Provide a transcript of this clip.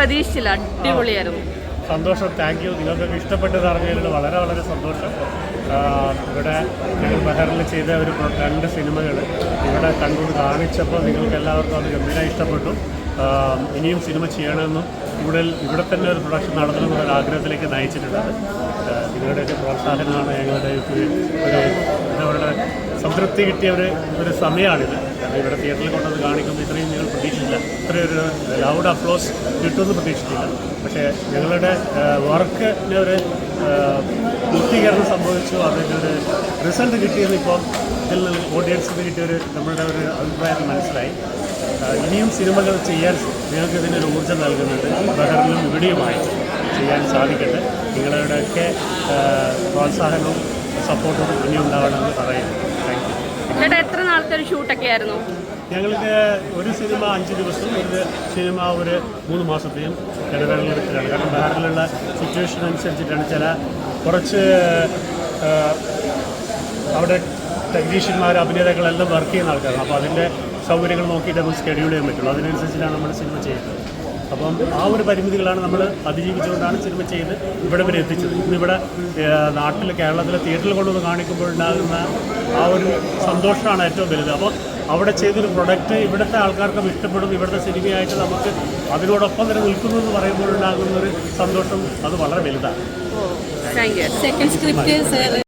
പ്രതീക്ഷിച്ചില്ല അടിപൊളിയായിരുന്നു സന്തോഷം താങ്ക് യു നിങ്ങൾക്കൊക്കെ ഇഷ്ടപ്പെട്ടത് അറിഞ്ഞതിൽ വളരെ വളരെ സന്തോഷം ഇവിടെ ഞങ്ങൾ ബഹറിൽ ചെയ്ത ഒരു രണ്ട് സിനിമകൾ ഇവിടെ കണ്ടുകൊണ്ട് കാണിച്ചപ്പോൾ നിങ്ങൾക്ക് എല്ലാവർക്കും അത് ഗംഭീരമായി ഇഷ്ടപ്പെട്ടു ഇനിയും സിനിമ ചെയ്യണമെന്നും ഇവിടെ ഇവിടെ തന്നെ ഒരു പ്രൊഡക്ഷൻ നടത്തണമെന്നുള്ള ഒരു ആഗ്രഹത്തിലേക്ക് നയിച്ചിട്ടുണ്ട് നിങ്ങളുടെയൊക്കെ പ്രോത്സാഹനമാണ് ഞങ്ങളുടെ ഒരു പറയുക സംതൃപ്തി കിട്ടിയ ഒരു ഒരു സമയമാണിത് ഇവിടെ തിയേറ്ററിൽ കൊണ്ടത് കാണിക്കുമ്പോൾ ഇത്രയും ഞങ്ങൾ പ്രതീക്ഷിച്ചില്ല. ഇത്രയൊരു ലൗഡ് അപ്ലോസ് കിട്ടുമെന്ന് പ്രതീക്ഷിച്ചില്ല. പക്ഷേ ഞങ്ങളുടെ വർക്കിന് ഒരു പൂർത്തീകരണം സംഭവിച്ചു. അതിന്റെ ഒരു റിസൾട്ട് കിട്ടിയെന്ന് ഇപ്പോൾ ഇതിൽ ഓഡിയൻസിന് കിട്ടിയൊരു നമ്മളുടെ ഒരു അഭിപ്രായത്തിൽ മനസ്സിലായി. ഇനിയും സിനിമകൾ ചെയ്യാൻ ഞങ്ങൾക്ക് ഇതിനൊരു ഊർജം നൽകുന്നുണ്ട്. ബഹറിലും ഇവിടെയുമായി ചെയ്യാൻ സാധിക്കട്ടെ. നിങ്ങളുടെയൊക്കെ പ്രോത്സാഹനവും സപ്പോർട്ടും ഇനി ഉണ്ടാവണമെന്ന് പറയുന്നു താങ്ക് യു ചേട്ടാ എത്ര നാളത്തെ ഒരു ഷൂട്ടൊക്കെ ആയിരുന്നു ഞങ്ങൾക്ക് ഒരു സിനിമ അഞ്ച് ദിവസവും ഒരു സിനിമ ഒരു മൂന്ന് മാസത്തെയും ഇടവേളകളെടുത്തിട്ടാണ് കാരണം ബാറിലുള്ള സിറ്റുവേഷൻ അനുസരിച്ചിട്ടാണ് ചില കുറച്ച് അവിടെ ടെക്നീഷ്യന്മാർ അഭിനേതാക്കളെല്ലാം വർക്ക് ചെയ്യുന്ന ആൾക്കാരാണ്. അപ്പോൾ അതിന്റെ സൗകര്യങ്ങൾ നോക്കിയിട്ട് നമുക്ക് സ്കെഡ്യൂൾ ചെയ്യാൻ പറ്റുള്ളൂ. അതിനനുസരിച്ചിട്ടാണ് നമ്മൾ സിനിമ ചെയ്യുന്നത്. അപ്പം ആ ഒരു പരിമിതികളാണ് നമ്മൾ അതിജീവിച്ചുകൊണ്ടാണ് സിനിമ ചെയ്ത് ഇവിടെ വരെ എത്തിച്ചത്. ഇന്നിവിടെ നാട്ടിൽ കേരളത്തിലെ തിയേറ്ററിൽ കൊണ്ടുവന്ന് കാണിക്കുമ്പോഴുണ്ടാകുന്ന ആ ഒരു സന്തോഷമാണ് ഏറ്റവും വലുത്. അപ്പോൾ അവിടെ ചെയ്തൊരു പ്രൊഡക്റ്റ് ഇവിടുത്തെ ആൾക്കാർക്കും ഇഷ്ടപ്പെടും. ഇവിടുത്തെ സിനിമയായിട്ട് നമുക്ക് അതിനോടൊപ്പം തന്നെ നിൽക്കുന്നു എന്ന് പറയുമ്പോഴുണ്ടാകുന്ന ഒരു സന്തോഷം അത് വളരെ വലുതാണ്. Second script